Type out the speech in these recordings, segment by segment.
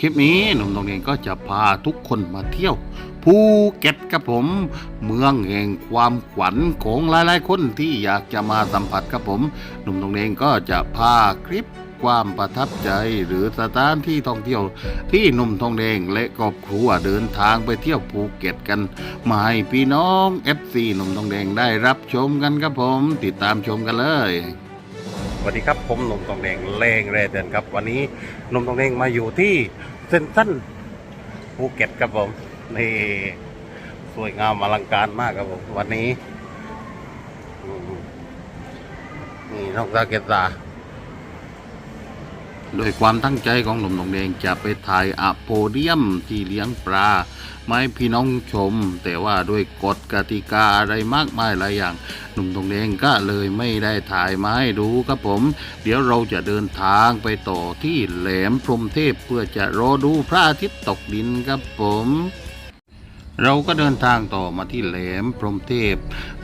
คลิปนี้หนุ่มตรงเองก็จะพาทุกคนมาเที่ยวภูเก็ตครับผม เมืองแห่งความขวัญของหลายๆคนที่อยากจะมาสัมผัสครับผม หนุ่มตรงเองก็จะพาคลิปความประทับใจหรือสถานที่ท่องเที่ยวที่หนุ่มทองแดงและครอบครัวเดินทางไปเที่ยวภูเก็ตกัน มาให้พี่น้อง FC หนุ่มทองแดงได้รับชมกันครับผม ติดตามชมกันเลย สวัสดีครับผมนมทองแดงแรงแรเดินครับ วันนี้นมทองแดงมาอยู่ที่เซนทรันภูเก็ตครับผมนี่สวยงามอลังการมากครับผมวันนี้นี่น้องตาเกตาโดยความตั้งใจของหนุ่มทองแดงจะไปถ่ายอะโพเดียมที่เลี้ยงปลา มาให้พี่น้องชม แต่ว่าด้วยกฎกติกาอะไรมากมายหลายอย่าง หนุ่มทองแดงก็เลยไม่ได้ถ่ายมาให้ดูครับผม เดี๋ยวเราจะเดินทางไปต่อที่แหลมพรมเทพเพื่อจะรอดูพระอาทิตย์ตกดินครับผมเราก็เดินทางต่อมาที่แหลมพรมเทพ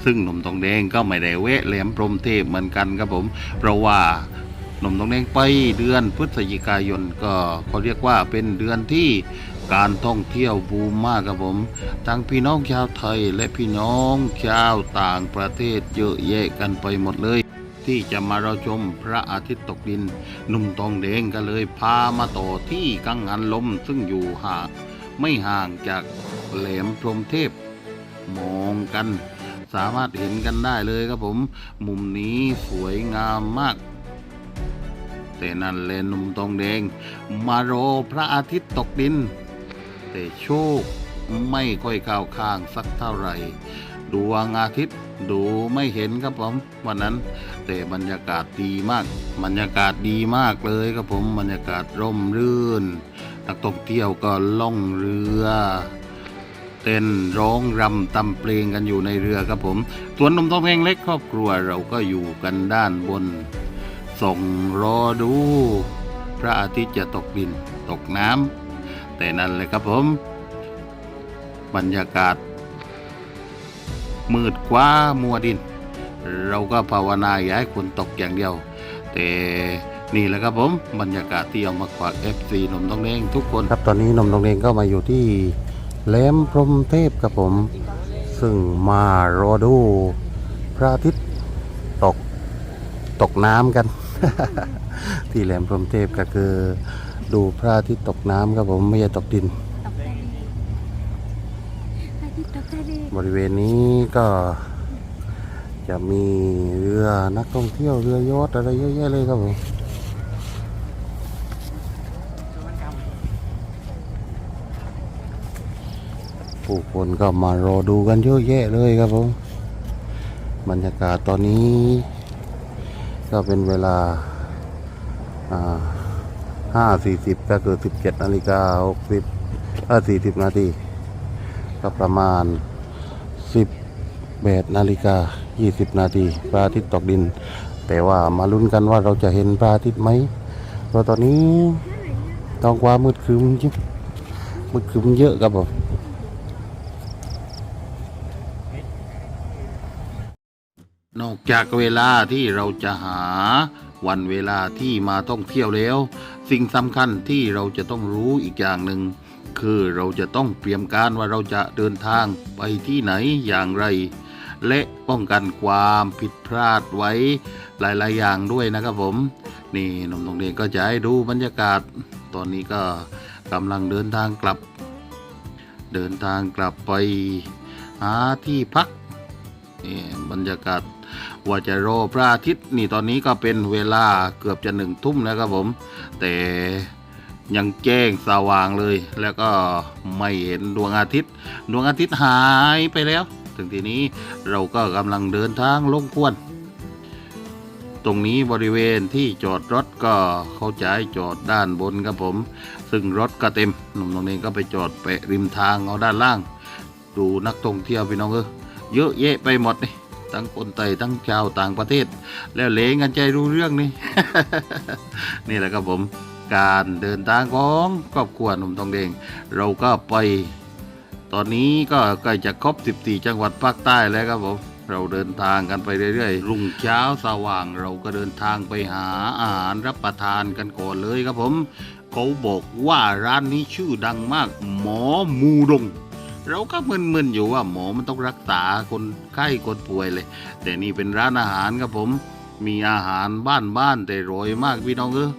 ซึ่งหนุ่มทองแดงก็ไม่ได้แวะแหลมพรมเทพเหมือนกันครับผม เพราะว่าหนุ่มทองแดงไปเดือนพฤศจิกายนก็เขาเรียกว่าเป็นเดือนที่ การท่องเที่ยวบูมมากครับผม ทั้งพี่น้องชาวไทยและพี่น้องชาวต่างประเทศเยอะแยะกันไปหมดเลย ที่จะมาเราชมพระอาทิตย์ตกดินหนุ่มทองแดงก็เลยพามาต่อที่กังหันลมซึ่งอยู่ห่างไม่ห่างจากแหลมพรมเทพ มองกัน สามารถเห็นกันได้เลยครับผม มุมนี้สวยงามมากแต่นั่นแหละหนุ่มทองแดง มารอพระอาทิตย์ตกดิน แต่โชคไม่ค่อยเข้าข้างสักเท่าไหร่ดวงอาทิตย์ดูไม่เห็นครับผมวันนั้น แต่บรรยากาศดีมาก บรรยากาศดีมากเลยครับผมบรรยากาศร่มรื่น นักท่องเที่ยวก็ล่องเรือเต้นร้องรำตำเพลงกันอยู่ในเรือครับผมสวนนมทองแพงเล็กครอบครัวเราก็อยู่กันด้านบน ส่งรอดู พระอาทิตย์จะตกดิน ตกน้ำ แต่นั่นเลยครับผม บรรยากาศ มืดกว่ามัวดิน เราก็ภาวนาอย่าให้ฝนตกอย่างเดียว แต่นี่แหละครับผมบรรยากาศที่เอามาฝาก FC นมทองแดงทุกคนครับตอนนี้นมทองแดงก็มาอยู่ที่แหลมพรมเทพครับผม ซึ่งมารอดูพระอาทิตย์ตกตกน้ำกัน ที่แหลมพรมเทพก็คือ ดูพระอาทิตย์ตกน้ำครับผมไม่ใช่ตกดิน ตกทะเลอาทิตย์ตกทะเลบริเวณนี้ก็ จะมีเรือนักท่องเที่ยวเรือยอชต์อะไรเยอะแยะเลยครับผมผู้คนก็มารอดูกันเยอะแยะเลยครับผมบรรยากาศตอนนี้ ก็เป็นเวลา ห้าสี่สิบก็คือสิบเจ็ดนาฬิกาหกสิบเออสี่สิบนาทีก็ประมาณ18นาฬิกา20นาทีพระอาทิตย์ตกดิน แต่ว่ามาลุ้นกันว่าเราจะเห็นพระอาทิตย์ไหมเพราะตอนนี้ท้องฟ้ามืดครึ้มจริงมืดครึ้มเยอะครับผมนอกจากเวลาที่เราจะหา วันเวลาที่มาท่องเที่ยวแล้ว สิ่งสำคัญที่เราจะต้องรู้อีกอย่างหนึ่งคือเราจะต้องเตรียมการว่าเราจะเดินทางไปที่ไหนอย่างไร และป้องกันความผิดพลาดไว้หลาย ๆ อย่างด้วยนะครับผม นี่นมตรงเดงก็จะให้ดูบรรยากาศ ตอนนี้ก็กำลังเดินทางกลับ เดินทางกลับไปหาที่พัก นี่บรรยากาศว่าจะรพระอาทิตย์นี่ตอนนี้ก็เป็นเวลาเกือบจะหนึ่งทุ่มแล้วครับผม แต่ยังแจ้งสว่างเลย แล้วก็ไม่เห็นดวงอาทิตย์ ดวงอาทิตย์หายไปแล้ว ถึงทีนี้เราก็กำลังเดินทางลงควนตรงนี้บริเวณที่จอดรถก็เขาจะให้จอดด้านบนครับผม ซึ่งรถก็เต็มหนุ่มตรงนี้ก็ไปจอดแปะริมทางเอาด้านล่าง ดูนักท่องเที่ยวพี่น้องเออ เยอะแยะไปหมดนี่ทั้งคนไทยทั้งชาวต่างประเทศ แล้วเลงกันใจรู้เรื่องนี่ นี่แหละครับผมการเดินทางของครอบครัวหนุ่มทองแดงเราก็ไป ตอนนี้ก็ใกล้จะครบ 14 จังหวัดภาคใต้แล้วครับผมเราเดินทางกันไปเรื่อยๆรุ่งเช้าสว่างเราก็เดินทางไปหาอาหารรับประทานกันก่อนเลยครับผม เขาบอกว่าร้านนี้ชื่อดังมาก หมอมูดง เราก็มึนๆอยู่ว่าหมอมันต้องรักษาคนไข้คนป่วยเลย แต่นี่เป็นร้านอาหารครับผม มีอาหารบ้านๆแต่ร่อยมากพี่น้องเออ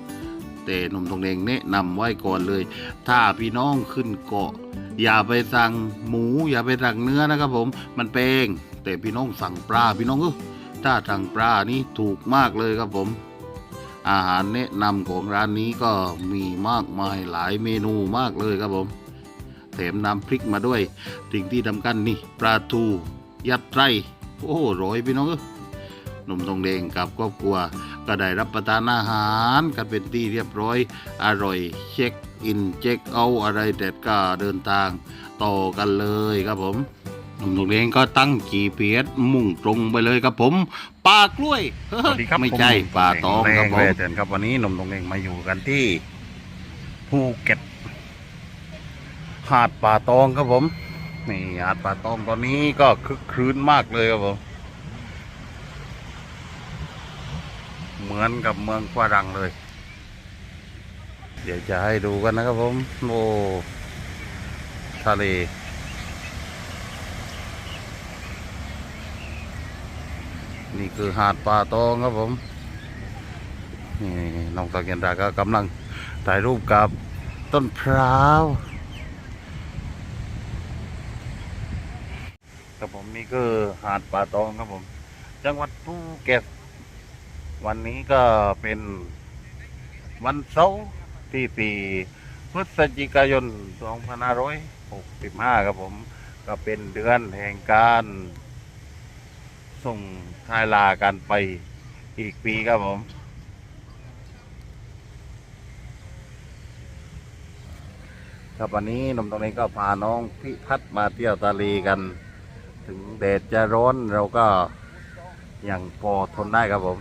แต่หนุ่มตรงเดงแนะนำไว้ก่อนเลย ถ้าพี่น้องขึ้นเกาะ อย่าไปสั่งหมู อย่าไปสั่งเนื้อนะครับผม มันแพงแต่พี่น้องสั่งปลาพี่น้องเออถ้าสั่งปลานี่ถูกมากเลยครับผม อาหารแนะนำของร้านนี้ก็มีมากมายหลายเมนูมากเลยครับผม แถมน้ำพริกมาด้วย สิ่งที่สำคัญนี่ปลาทู ยัดไส้โอ้โหอร่อยพี่น้องเอ้ยหนุ่มตรงแดงกับครอบครัวก็ได้รับประทานอาหารกันเป็นที่เรียบร้อย อร่อยเช็คอินเช็คเอาท์อะไรเด็ดก็เดินทางต่อกันเลยครับผมหนุ่มตรงแดงก็ตั้ง GPS มุ่งตรงไปเลยครับผมป่ากล้วยเฮ้ยไม่ใช่ป่าตองครับผมเชิญครับวันนี้หนุ่มตรงแดงมาอยู่กันที่ภูเก็ต หาดป่าตองครับผมนี่หาดป่าตองตอนนี้ก็คึกครื้นมากเลยครับผมเหมือนกับเมืองฝรั่งเลย เดี๋ยวจะให้ดูกันนะครับผมโอ้ทะเลนี่คือหาดป่าตองครับผม นี่น้องตะเกียนดาก็กำลังถ่ายรูปกับต้นพร้าว ครับผมนี่คือหาดป่าตองครับผม จังหวัดภูเก็ตวันนี้ก็เป็นวันเสาร์ที่สี่พฤศจิกายน 2565 ครับผม ก็เป็นเดือนแห่งการ ส่งทายลากันไปอีกปีครับผมครับวันนี้หนุ่มตรงนี้ก็พาน้องพิพัฒน์มาเที่ยวตาลีกัน ถึงแดดจะร้อนเราก็ยังพอทนได้ครับผม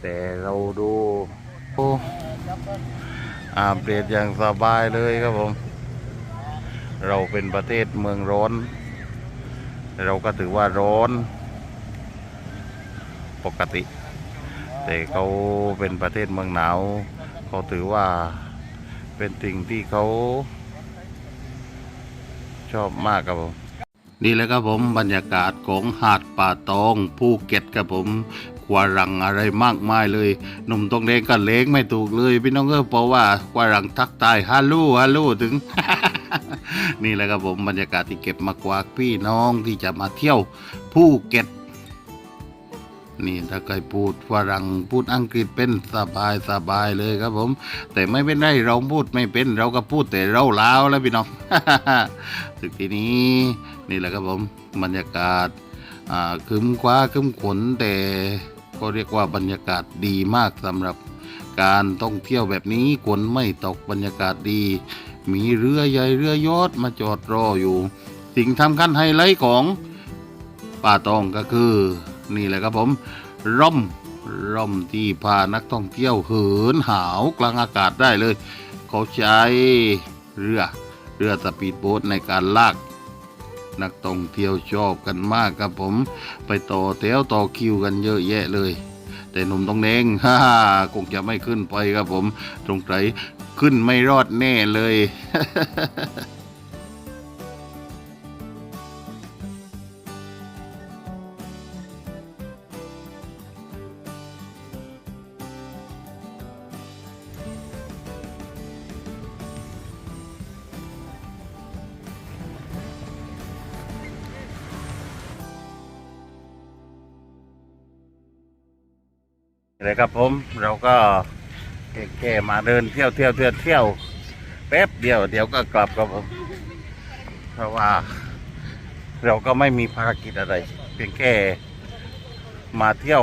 แต่เราดูโอ้อาบแดดอย่างสบายเลยครับผม เราเป็นประเทศเมืองร้อน เราก็ถือว่าร้อน ปกติ แต่เขาเป็นประเทศเมืองหนาว เขาถือว่าเป็นสิ่งที่เขาชอบมากครับผม นี่แหละครับผมบรรยากาศของหาดป่าตองภูเก็ตครับผมกวารังอะไรมากมายเลย หนุ่มตรงเดงก็เล้งไม่ถูกเลยพี่น้องเออเพราะว่ากวารังทักตายฮัลโหลฮัลโหลถึง นี่แหละครับผมบรรยากาศที่เก็บมากวากพี่น้องที่จะมาเที่ยวภูเก็ต นี่ถ้าใครพูดฝรั่งพูดอังกฤษเป็นสบายสบายเลยครับผม แต่ไม่เป็นไรเราพูดไม่เป็นเราก็พูดแต่เราลาวแล้วพี่น้องสึกทีนี้นี่แหละครับผมบรรยากาศอ่าคึมคว้าคึมขนแต่ก็เรียกว่าบรรยากาศดีมากสำหรับการท่องเที่ยวแบบนี้ฝนไม่ตกบรรยากาศดี มีเรือใหญ่เรือยอดมาจอดรออยู่ สิ่งทำคัญไฮไลท์ของป่าตองก็คือ นี่แหละครับผมร่มร่มที่พานักท่องเที่ยวเหินหาวกลางอากาศได้เลย เขาใช้เรือเรือสปีดโบ๊ทในการลากนักท่องเที่ยวชอบกันมากครับผม ไปต่อแถวต่อคิวกันเยอะแยะเลย แต่หนุ่มตรงเนงฮ่าคงจะไม่ขึ้นไปครับผม ตรงไหนขึ้นไม่รอดแน่เลย เลยครับผมเราก็แก่ๆมาเดินเที่ยวเที่ยวเที่ยวเที่ยวแป๊บเดียวเดี๋ยวก็กลับครับผม เพราะว่า เราก็ไม่มีภารกิจอะไร เพียงแค่มาเที่ยว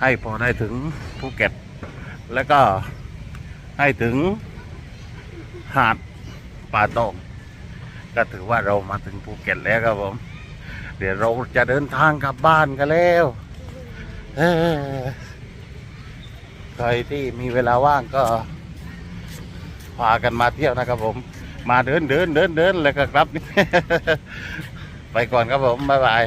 ให้พอได้ถึงภูเก็ต แล้วก็ให้ถึงหาดป่าตองก็ถือว่าเรามาถึงภูเก็ตแล้วครับผม เดี๋ยวเราจะเดินทางกลับบ้านกันแล้ว เออ ใครที่มีเวลาว่างก็พากันมาเที่ยวนะครับผม มาเดินเดินเดินเดินแล้วก็กลับ ไปก่อนครับผม บ๊ายบาย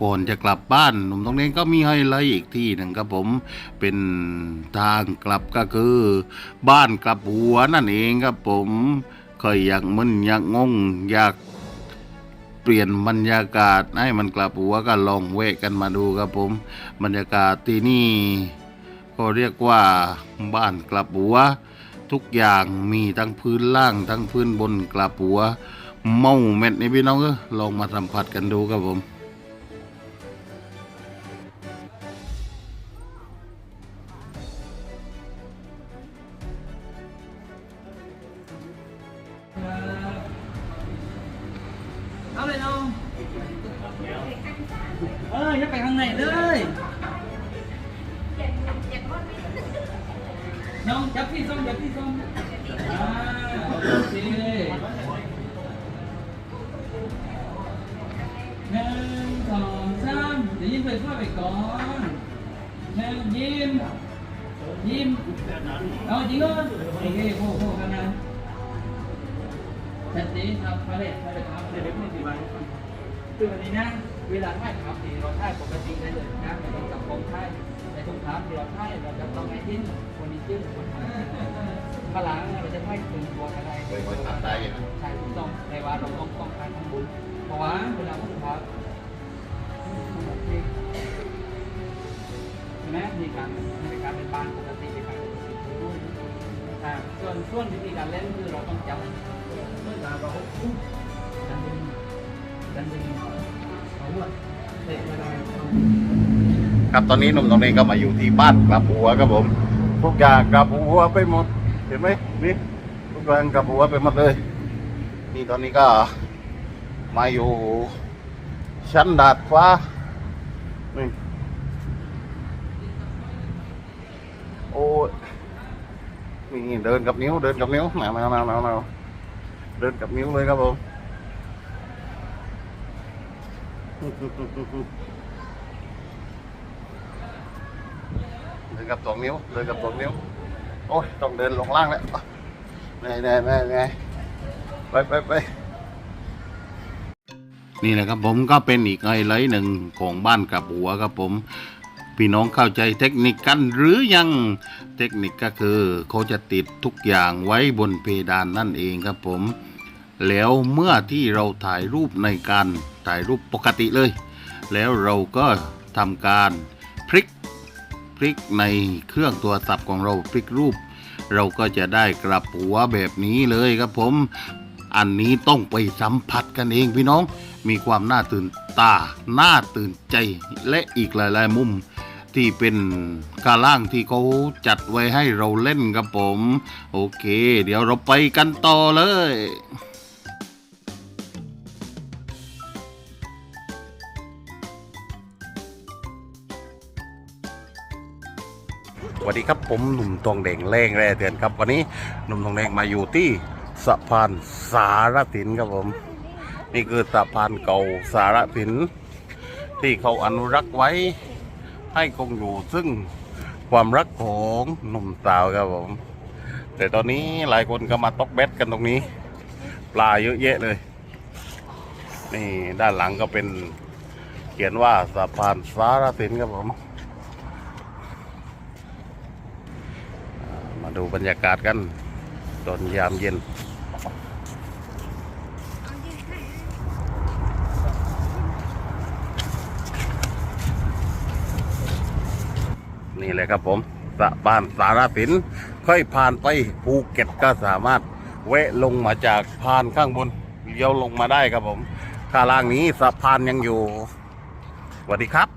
ก่อนจะกลับบ้านหนุ่มตรงนี้ก็มีไฮไลท์อีกที่หนึ่งครับผมเป็นทางกลับก็คือ บ้านกลับหัวนั่นเองครับผมเคยอยากมึนอยากงงอยาก เปลี่ยนบรรยากาศให้มันกลับหัวก็ลองเวกกันมาดูครับผม บรรยากาศที่นี่ก็เรียกว่าบ้านกลับหัว ทุกอย่างมีทั้งพื้นล่างทั้งพื้นบนกลับหัว เมาเม็ดนี่พี่น้องก็ลองมาสัมผัสกันดูครับผม ไปข้างในเลยน้องจับพี่ส้มจับพี่ส้มอ่าโอเคหนึ่งสองสามเดี๋ยวยิ้มไปพ่อไปก่อนหนึ่งยิ้มยิ้มเอาจริงเหรอโอเคโอ้โหกันนะชัดเจนครับมาเลยมาเลยครับเดี๋ยวเดี๋ยวไม่ติดไว้คือวันนี้นะ เวลาถ่ายครับที่เราถ่ายปกติได้เลยนะไม่ต้องจับกล้องถ่ายแต่ทุกครั้งที่เราถ่ายเราจะต้องไอ้ทิ้นคนนี้จิ้มคนถ่ายข้างหลังเราจะถ่ายถึงตัวอะไรเคยเคยทำได้ใช่ถูกต้องแต่ว่าเราต้องต้องการทำบุญเพราะว่าเวลาพูดครับใช่ไหมมีการมีการเป็นบ้านปกติเป็นการปกติอ่าส่วนส่วนวิธีการเล่นคือเราต้องจับตาเราปุ๊บดันดึงดันดึง ครับตอนนี้หนุ่มตรงนี้ก็มาอยู่ที่บ้านกลับหัวครับผมทุกอย่างกลับหัวไปหมด เห็นไหมนี่ทุกอย่างกลับหัวไปหมดเลย นี่ตอนนี้ก็มาอยู่ชั้นดาดฟ้านี่โอ้ยนี่เดินกับนิ้วเดินกับนิ้วมามามามามาเดินกับนิ้วเลยครับผม เดินกับสองนิ้ว เดินกับสองนิ้ว โอ้ย ต้องเดินลงล่างแล้วไงไงไงไงไปไปไปนี่แหละครับผมก็เป็นอีกไฮไลท์หนึ่งของบ้านกับหัวครับผม พี่น้องเข้าใจเทคนิคกันหรือยังเทคนิคก็คือเขาจะติดทุกอย่างไว้บนเพดานนั่นเองครับผม แล้วเมื่อที่เราถ่ายรูปในการ ถ่ายรูปปกติเลย แล้วเราก็ทำการพลิกพลิกในเครื่องตัวสับของเราพลิกรูป เราก็จะได้กระปัวแบบนี้เลยครับผม อันนี้ต้องไปสัมผัสกันเองพี่น้อง มีความน่าตื่นตา น่าตื่นใจและอีกหลายๆมุมที่เป็นกาล่างที่เขาจัดไว้ให้เราเล่นครับผม โอเค เดี๋ยวเราไปกันต่อเลย สวัสดีครับผมหนุ่มทองแดงแรงแร่เตือนครับ วันนี้หนุ่มทองแดงมาอยู่ที่สะพานสารสินครับผม นี่คือสะพานเก่าสารสิน ที่เขาอนุรักษ์ไว้ ให้คงอยู่ซึ่งความรักของหนุ่มสาวครับผม แต่ตอนนี้หลายคนก็มาตกเบ็ดกันตรงนี้ ปลาเยอะแยะเลย นี่ด้านหลังก็เป็นเขียนว่าสะพานสารสินครับผม มา ดูบรรยากาศกัน ตอนยามเย็น นี่เลยครับผมสะพานสารสิน ค่อยผ่านไปภูเก็ตก็สามารถแวะลงมาจากพานข้างบนเลี้ยวลงมาได้ครับผม ข้างล่างนี้สะพานยังอยู่สวัสดีครับ